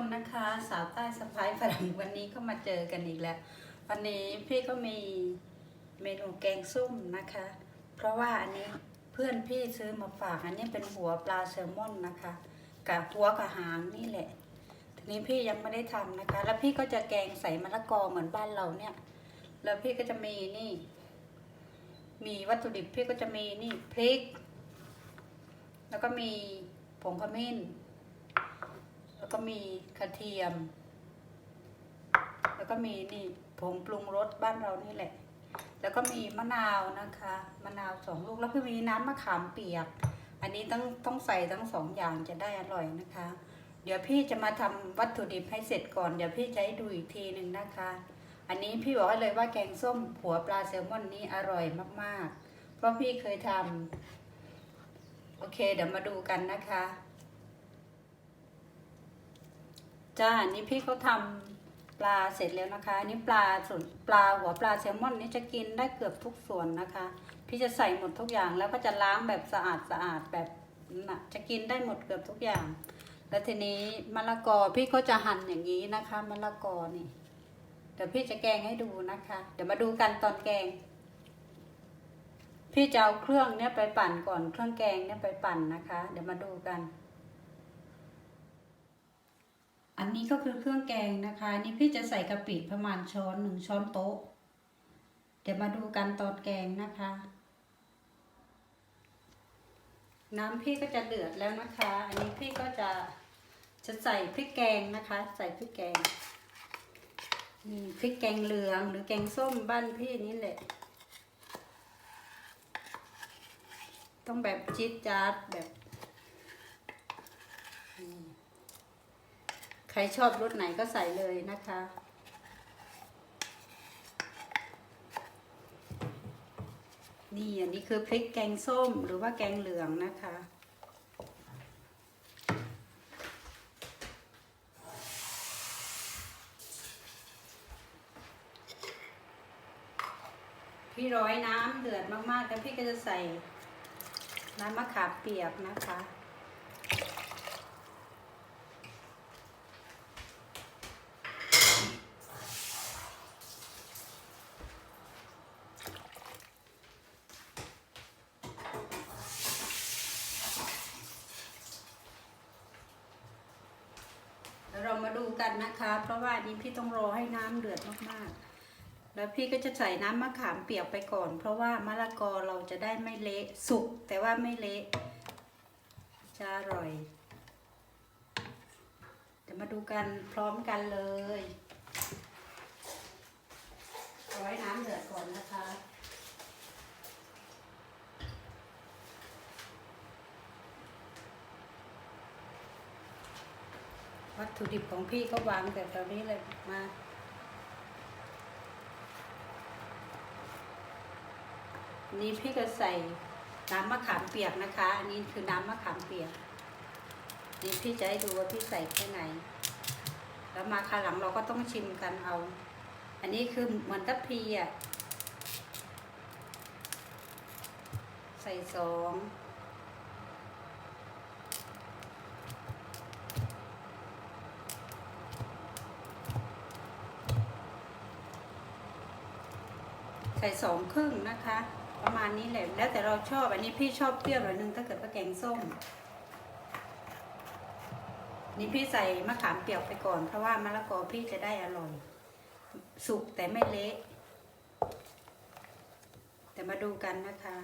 คนนะคะ สาวใต้สะพายฝรั่งวันนี้ก็มาเจอกันอีกแล้ว วันนี้พี่ก็มีเมนูแกงส้มนะคะ เพราะว่าอันนี้เพื่อนพี่ซื้อมาฝากอันนี้เป็นหัวปลาแซลมอนนะคะกับหัวกับหางนี่แหละ ทีนี้พี่ยังไม่ได้ทำนะคะ แล้วพี่ก็จะแกงใส่มะละกอเหมือนบ้านเราเนี่ย แล้วพี่ก็จะมีนี่ มีวัตถุดิบพี่ก็จะมีนี่พริก แล้วก็มีผงขมิ้น แล้วก็มีกระเทียม แล้วก็มีนี่ผงปรุงรสบ้านเรานี่แหละ แล้วก็มีมะนาวนะคะ มะนาวสองลูกแล้วก็มีน้ำมะขามเปียก อันนี้ต้องต้องใส่ทั้งสองอย่างจะได้อร่อยนะคะ เดี๋ยวพี่จะมาทำวัตถุดิบให้เสร็จก่อนเดี๋ยวพี่จะให้ดูอีกทีหนึ่งนะคะ อันนี้พี่บอกให้เลยว่าแกงส้มหัวปลาแซลมอนนี้อร่อยมากๆ เพราะพี่เคยทำโอเค เดี๋ยวมาดูกันนะคะ จ้านี่พี่เขาทำปลาเสร็จแล้วนะคะอันนี่ปลาส่วนปลาหัวปลาแซลมอนนี่จะกินได้เกือบทุกส่วนนะคะ พี่จะใส่หมดทุกอย่างแล้วก็จะล้างแบบสะอาดสะอาดแบบนะจะกินได้หมดเกือบทุกอย่าง แล้วทีนี้มะละกอพี่ก็จะหั่นอย่างนี้นะคะมะละกอนี่เดี๋ยวพี่จะแกงให้ดูนะคะ เดี๋ยวมาดูกันตอนแกง พี่จะเอาเครื่องเนี้ยไปปั่นก่อนเครื่องแกงเนี้ยไปปั่นนะคะ เดี๋ยวมาดูกัน อันนี้ก็คือเครื่องแกงนะคะ นี่พี่จะใส่กะปิประมาณช้อนหนึ่งช้อนโต๊ะ เดี๋ยวมาดูกันตอนแกงนะคะ น้ำพี่ก็จะเดือดแล้วนะคะ อันนี้พี่ก็จะจะใส่พริกแกงนะคะ ใส่พริกแกงนี่พริกแกงเหลืองหรือแกงส้มบ้านพี่นี่แหละ ต้องแบบจี๊ดจ๊าดแบบนี่ รชอบรสไหนก็ใส่เลยนะคะ นี่อันนี้คือพริกแกงส้มหรือว่าแกงเหลืองนะคะพี่ร้อยน้ำเดือดมากๆแล้วพี่ก็จะใส่น้ำมะขามเปียกนะคะ เดี๋ยวเรามาดูกันนะคะ เพราะว่านี้พี่ต้องรอให้น้ำเดือดมากๆ แล้วพี่ก็จะใส่น้ำมะขามเปียกไปก่อน เพราะว่ามะละกอเราจะได้ไม่เละสุกแต่ว่าไม่เละจะอร่อย เดี๋ยวมาดูกันพร้อมกันเลยเอาไว้น้ำเดือดก่อนนะคะ วัต ถุดิบของพี่ก็วางแต่ตอนนี้เลยมานี่พี่ก็ใส่น้ำมะขามเปียกนะคะ อันนี้คือน้ำมะขามเปียก นี่พี่จะให้ดูว่าพี่ใส่แค่ไหน แล้วมาคาวหลังเราก็ต้องชิมกันเอา อันนี้คือเหมือนทัพพีอะ ใส่สอง ใส่สองครึ่งนะคะ ประมาณนี้แหละแล้วแต่เราชอบอันนี้พี่ชอบเปรี้ยวหน่อยนึงถ้าเกิดว่าแกงส้ม นี่พี่ใส่มะขามเปียกไปก่อน เพราะว่ามะละกอพี่จะได้อร่อย สุกแต่ไม่เละแต่มาดูกันนะคะ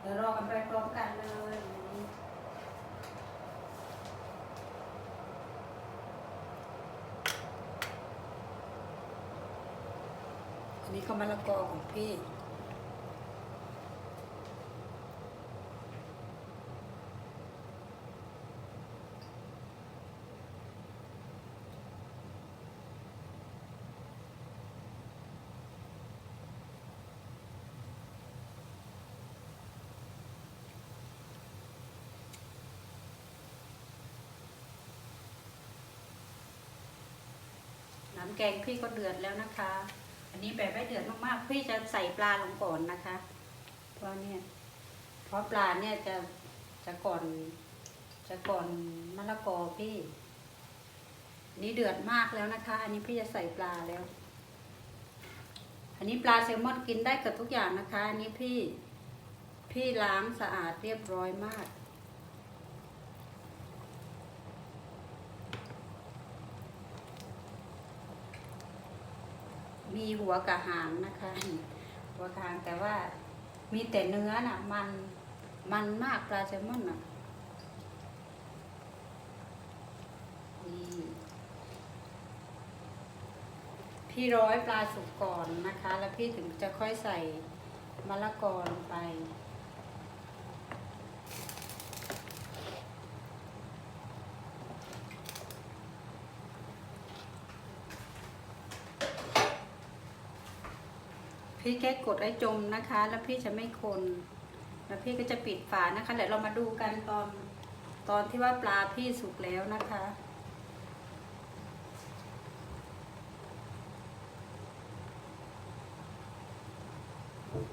เดี๋ยวรอกันไปพร้อมกันเลยวันนี้ อั นนี้ก็มะละกอของพี่ น้ำแกงพี่ก็เดือดแล้วนะคะ อันนี้แบบไม่เดือดมากๆ พี่จะใส่ปลาลงก่อนนะคะ เพราะเนี่ยเพราะปลาเนี่ยจะจะก่อน จะก่อนมะละกอพี่นี่เดือดมากแล้วนะคะ อันนี้พี่จะใส่ปลาแล้ว อันนี้ปลาแซลมอนกินได้กับทุกอย่างนะคะ อันนี้พี่พี่ล้างสะอาดเรียบร้อยมาก มีหัวกับหางนะคะ หัวกับหางแต่ว่ามีแต่เนื้อน่ะ มันมันมากปลาแซลมอนน่ะนี่พี่ร้อยปลาสุกก่อนนะคะ แล้วพี่ถึงจะค่อยใส่มะละกอลงไป พี่แค่กดไอ้จมนะคะ แล้วพี่จะไม่คนแล้วพี่ก็จะปิดฝานะคะเดี๋ยวเรามาดูกันตอนตอนที่ว่าปลาพี่สุกแล้วนะคะ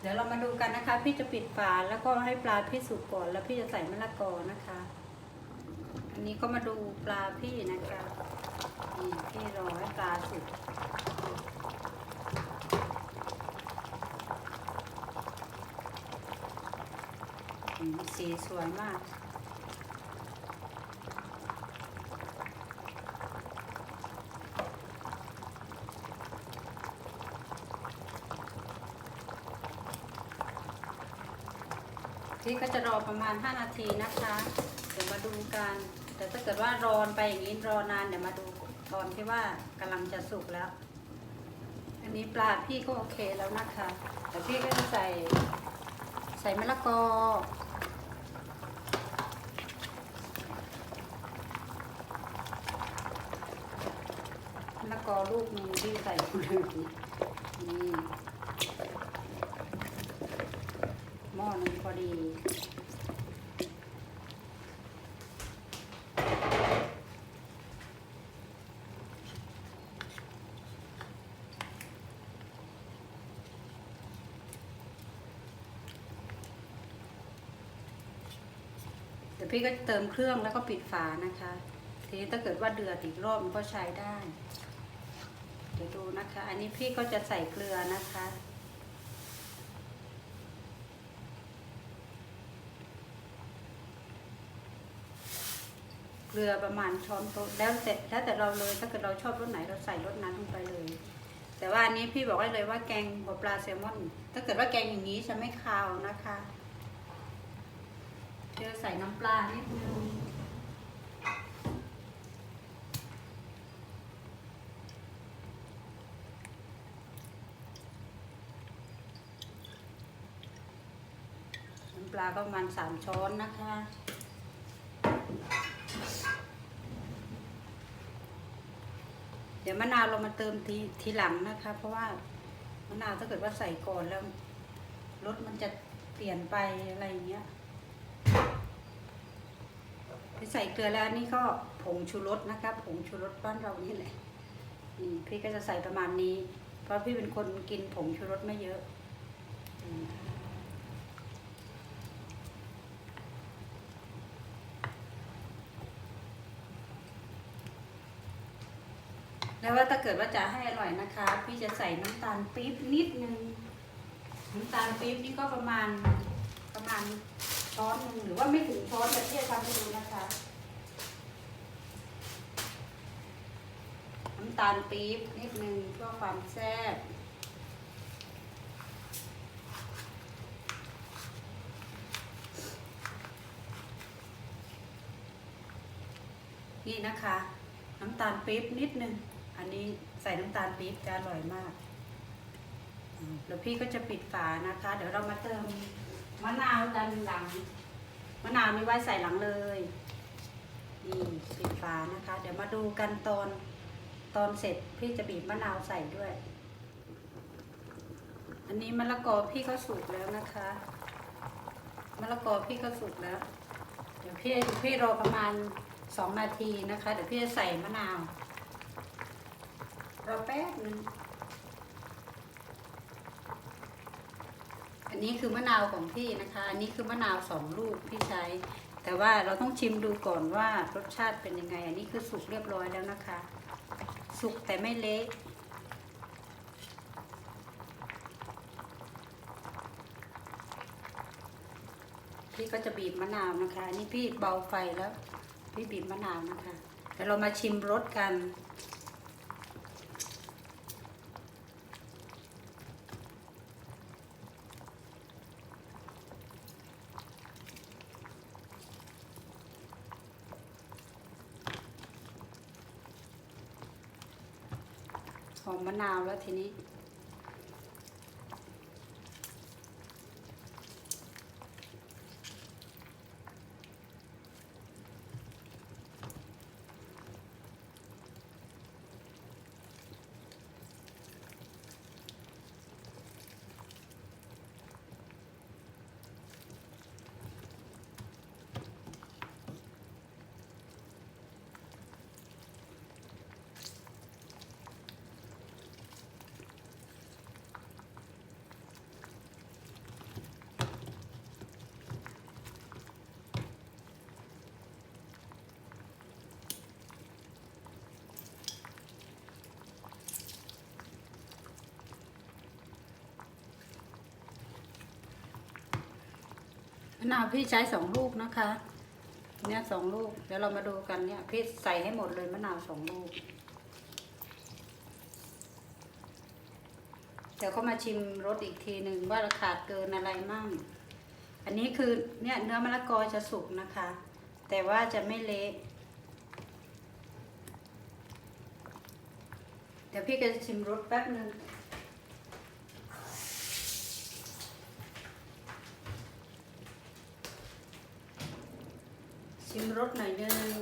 เดี๋ยวเรามาดูกันนะคะ พี่จะปิดฝาแล้วก็ให้ปลาพี่สุกก่อน แล้วพี่จะใส่มะละกอนะคะ อันนี้ก็มาดูปลาพี่นะคะนี่พี่รอให้ปลาสุก สีสวยมากพี่ก็จะรอประมาณ 5 นาทีนะคะ เดี๋ยวมาดูกัน แต่ถ้าเกิดว่ารอนไปอย่างนี้รอนานเดี๋ยวมาดูตอนที่ว่ากำลังจะสุกแล้ว อันนี้ปลาพี่ก็โอเคแล้วนะคะ แต่พี่ก็จะใส่ใส่มะละกอ มะ พอลูกหนึงที่ใส่หมดเลยนี่หม้อนึงพอดีเดี๋ยวพี่ก็เติมเครื่องแล้วก็ปิดฝานะคะ ทีนี้ถ้าเกิดว่าเดือดอีกรอบมันก็ใช้ได้ ดี๋ยวดูนะคะ อันนี้พี่ก็จะใส่เกลือนะคะ เกลือประมาณช้อนโต๊ะแล้วแต่แล้วแต่เราเลยถ้าเกิดเราชอบรสไหนเราใส่รสนั้นลงไปเลย แต่ว่าอันนี้พี่บอกได้เลยว่าแกงหัวปลาแซลมอน ถ้าเกิดว่าแกงอย่างนี้จะไม่คาวนะคะเดี๋ยวใส่น้ำปลานิดนึง ปลาก็ประมาณสามช้อนนะคะ เดี๋ยวมะนาวเรามาเติมทีทีหลังนะคะ เพราะว่ามะนาวถ้าเกิดว่าใส่ก่อนแล้วรสมันจะเปลี่ยนไปอะไรอย่างเงี้ยพี่ใส่เกลือแล้วนนี่ก็ผงชูรสนะคะผงชูรสบ้านเรานี่แหละนี่พี่ก็จะใส่ประมาณนี้ เพราะพี่เป็นคนกินผงชูรสไม่เยอะ แล้วว่าถ้าเกิดว่าจะให้อร่อยนะคะ พี่จะใส่น้ำตาลปี๊บนิดนึงน้ำตาลปี๊บนี่ก็ประมาณประมาณช้อนนึงหรือว่าไม่ถึงช้อนแต่พี่จะทำให้ดูนะคะ น้ำตาลปี๊บนิดนึงเพื่อความแซ่บนี่นะคะ น้ำตาลปี๊บนิดนึง อันนี้ใส่น้ำตาลปี๊บจะอร่อยมากแล้วพี่ก็จะปิดฝานะคะ เดี๋ยวเรามาเติมมะนาวดันหลัง มะนาวนี่ไว้ใส่หลังเลยนี่ปิดฝานะคะ เดี๋ยวมาดูกันตอนตอนเสร็จพี่จะบีบมะนาวใส่ด้วย อันนี้มะละกอพี่ก็สุกแล้วนะคะมะละกอพี่ก็สุกแล้ว เดี๋ยวพี่พี่รอประมาณสองนาทีนะคะ เดี๋ยวพี่จะใส่มะนาว รอแป๊บนึงอันนี้คือมะนาวของพี่นะคะ อันนี้คือมะนาวสองลูกพี่ใช้ แต่ว่าเราต้องชิมดูก่อนว่ารสชาติเป็นยังไง อันนี้คือสุกเรียบร้อยแล้วนะคะ สุกแต่ไม่เละพี่ก็จะบีบมะนาวนะคะอันนี้พี่เบาไฟแล้ว พี่บีบมะนาวนะคะเดี๋ยวเรามาชิมรสกัน นาวแล้วทีนี้ นาวพี่ใช้สองลูกนะคะ เนี่ยสองลูก เดี๋ยวเรามาดูกันเนี่ยพี่ใส่ให้หมดเลยมะนาวสองลูก เดี๋ยวก็มาชิมรสอีกทีหนึ่งว่าเราขาดเกินอะไรมั่ง อันนี้คือเนี่ยเนื้อมะละกอจะสุกนะคะ แต่ว่าจะไม่เละเดี๋ยวพี่ก็จะชิมรสแป๊บหนึ่ง ชิมรสหน่อยนึง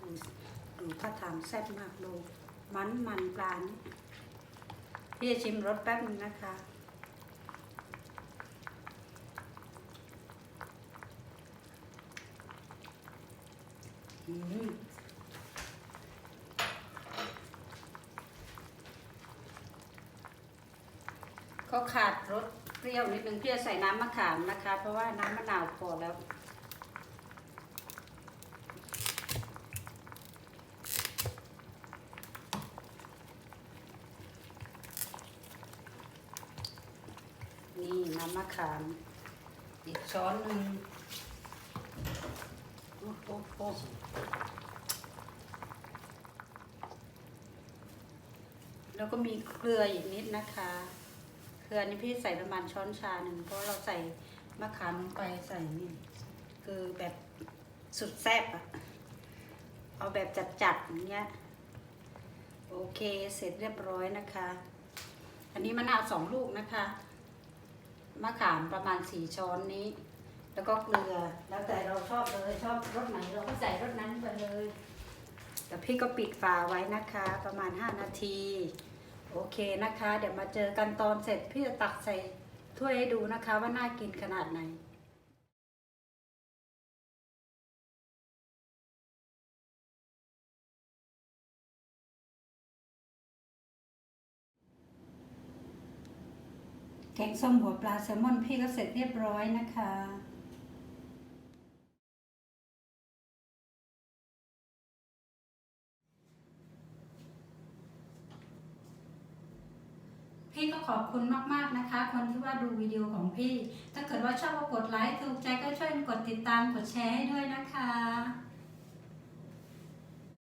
ดูดูท่าทางแซ่บมากดูมันมันปลานี่พี่จะชิมรสแป๊บนึงนะคะอืม ก็ขาดรสเปรี้ยวนิดนึงพี่จะใส่น้ำมะขามนะคะ เพราะว่าน้ำมะนาวพอแล้วนี่น้ำมะขาม อีกช้อนหนึ่งโอ้โหโอ้แล้วก็มีเกลืออีกนิดนะคะ เกลือนี่พี่ใส่ประมาณช้อนชาหนึ่งเพราะเราใส่มะขามลงไปใส่นี่คือแบบสุดแซ่บอะเอาแบบจัดๆอย่างเงี้ยโอเคเสร็จเรียบร้อยนะคะ อันนี้มะนาวสองลูกนะคะมะขามประมาณสี่ช้อนนี้ แล้วก็เกลือแล้วแต่เราชอบเลยชอบรสไหนเราก็ใส่รสนั้นไปเลยแต่พี่ก็ปิดฝาไว้นะคะ ประมาณ 5 นาที โอเคนะคะ เดี๋ยวมาเจอกันตอนเสร็จพี่จะตักใส่ถ้วยให้ดูนะคะว่าน่ากินขนาดไหนแกงส้มหัวปลาแซลมอนพี่ก็เสร็จเรียบร้อยนะคะ พี่ก็ ขอบคุณมากๆนะคะ คนที่ว่าดูวิดีโอของพี่ ถ้าเกิดว่าชอบก็กดไลค์ถูกใจก็ช่วยกดติดตามกดแชร์ให้ด้วยนะคะ